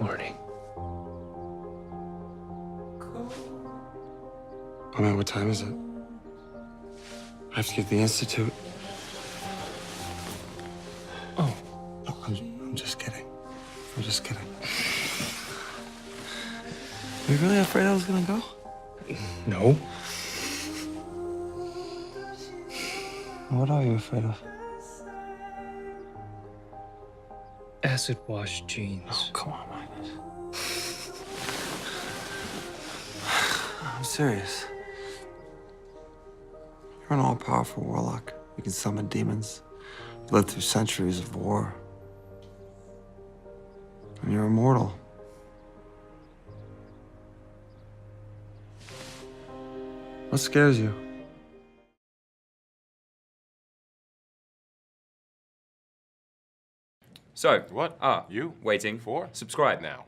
morning. Cool. I mean, what time is it? I have to get the institute. Oh, no, I'm, I'm just kidding. I'm just kidding. Were you really afraid I was gonna go? No. What are you afraid of? Acid wash jeans. Oh, come on, Magnus. I'm serious. You're an all-powerful warlock. You can summon demons. You lived through centuries of war. And you're immortal. What scares you? So, What? Ah, You? waiting. For? Subscribe now.